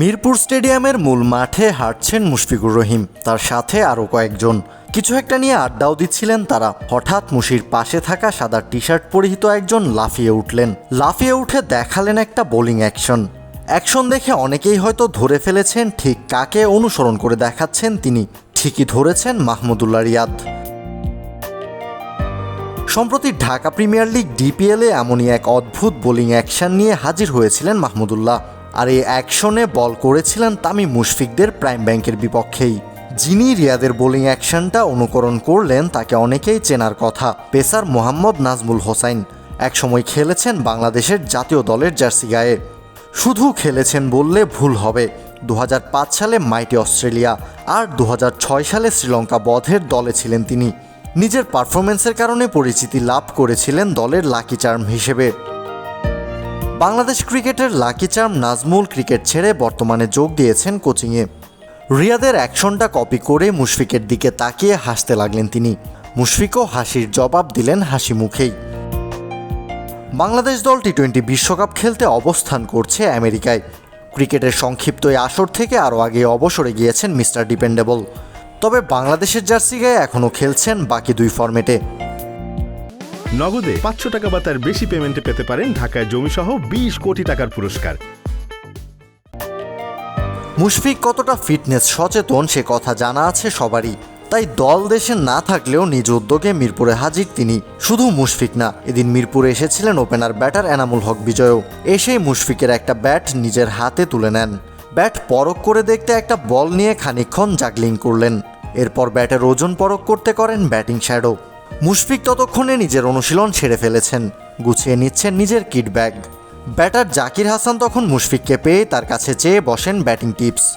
মিরপুর স্টেডিয়ামের মূল মাঠে হাঁটছেন মুশফিকুর রহিম, তার সাথে আরও কয়েকজন। কিছু একটা নিয়ে আড্ডাও দিচ্ছিলেন তারা। হঠাৎ মুশির পাশে থাকা সাদা টি শার্ট পরিহিত একজন লাফিয়ে উঠলেন। লাফিয়ে উঠে দেখালেন একটা বোলিং অ্যাকশন। অ্যাকশন দেখে অনেকেই হয়তো ধরে ফেলেছেন ঠিক কাকে অনুসরণ করে দেখাচ্ছেন তিনি। ঠিকই ধরেছেন মাহমুদুল্লাহ রিয়াদ। সম্প্রতি ঢাকা প্রিমিয়ার লিগ ডিপিএলে এমনই এক অদ্ভুত বোলিং অ্যাকশন নিয়ে হাজির হয়েছিলেন মাহমুদুল্লাহ। আর এই অ্যাকশনে বল করেছিলেন তামিম মুশফিকদের প্রাইম ব্যাংকের বিপক্ষেই। যিনি রিয়াদের বোলিং অ্যাকশনটা অনুকরণ করলেন, তাকে অনেকেই চেনার কথা। পেসার মোহাম্মদ নাজমুল হোসাইন একসময় খেলেছেন বাংলাদেশের জাতীয় দলের জার্সি গায়ে। শুধু খেলেছেন বললে ভুল হবে। দু হাজার পাঁচ সালে মাইটি অস্ট্রেলিয়া আর দু হাজার ছয় সালে শ্রীলঙ্কা বধের দলে ছিলেন তিনি। নিজের পারফরমেন্সের কারণে পরিচিতি লাভ করেছিলেন দলের লাকি চার্ম হিসেবে। বাংলাদেশ ক্রিকেটের লাকি চার্ম নাজমুল ক্রিকেট ছেড়ে বর্তমানে যোগ দিয়েছেন কোচিংয়ে। রিয়াদের অ্যাকশনটা কপি করে মুশফিকের দিকে তাকিয়ে হাসতে লাগলেন তিনি। মুশফিকও হাসির জবাব দিলেন হাসি মুখেই। বাংলাদেশ দল টি টোয়েন্টি বিশ্বকাপ খেলতে অবস্থান করছে আমেরিকায়। ক্রিকেটের সংক্ষিপ্ত এই আসর থেকে আরও আগে অবসরে গিয়েছেন মিস্টার ডিপেন্ডেবল। তবে বাংলাদেশের জার্সি গায়ে এখনও খেলছেন বাকি দুই ফরম্যাটে। নগদে পাঁচশো টাকা বা তার বেশি পেমেন্টে পেতে পারেন ঢাকায় জমিসহ বিশ কোটি টাকার পুরস্কার। মুশফিক কতটা ফিটনেস সচেতন সে কথা জানা আছে সবারই। তাই দল দেশে না থাকলেও নিজ উদ্যোগে মিরপুরে হাজির তিনি। শুধু মুশফিক না, এদিন মিরপুরে এসেছিলেন ওপেনার ব্যাটার এনামুল হক বিজয়ও। এসেই মুশফিকের একটা ব্যাট নিজের হাতে তুলে নেন। ব্যাট পরক করে দেখতে একটা বল নিয়ে খানিকক্ষণ জাগলিং করলেন। এরপর ব্যাটের ওজন পরক করতে করেন ব্যাটিং শ্যাডো মুশফিক ততক্ষণে নিজের অনুশীলন সেরে ফেলেছেন। গুছিয়ে নিচ্ছেন নিজের kit bag. Batter Zakir Hasan তখন মুশফিককে পেয়ে তার কাছে চেয়ে বসেন ব্যাটিং টিপস।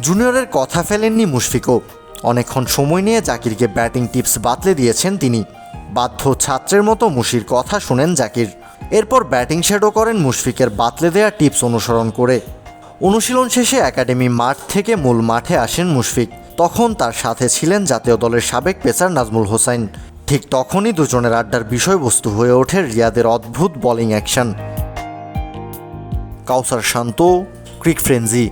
জুনিয়রের কথা ফেলেননি মুশফিকও। অনেকক্ষণ সময় নিয়ে জাকিরকে ব্যাটিং টিপস বাতলে দিয়েছেন তিনি। বাধ্য ছাত্রের মতো মুশির কথা শোনেন জাকির। এরপর ব্যাটিং শেডও করেন মুশফিকের বাতলে দেয়া টিপস অনুসরণ করে। অনুশীলন শেষে একাডেমি মাঠ থেকে মূল মাঠে আসেন মুশফিক। তখন তার সাথে ছিলেন জাতীয় দলের সাবেক পেসার নাজমুল হোসাইন ঠিক তখনই দুজনের আড্ডার বিষয়বস্তু হয়ে ওঠে রিয়াদের অদ্ভুত bowling action Kawsar Shanto, cric frenzy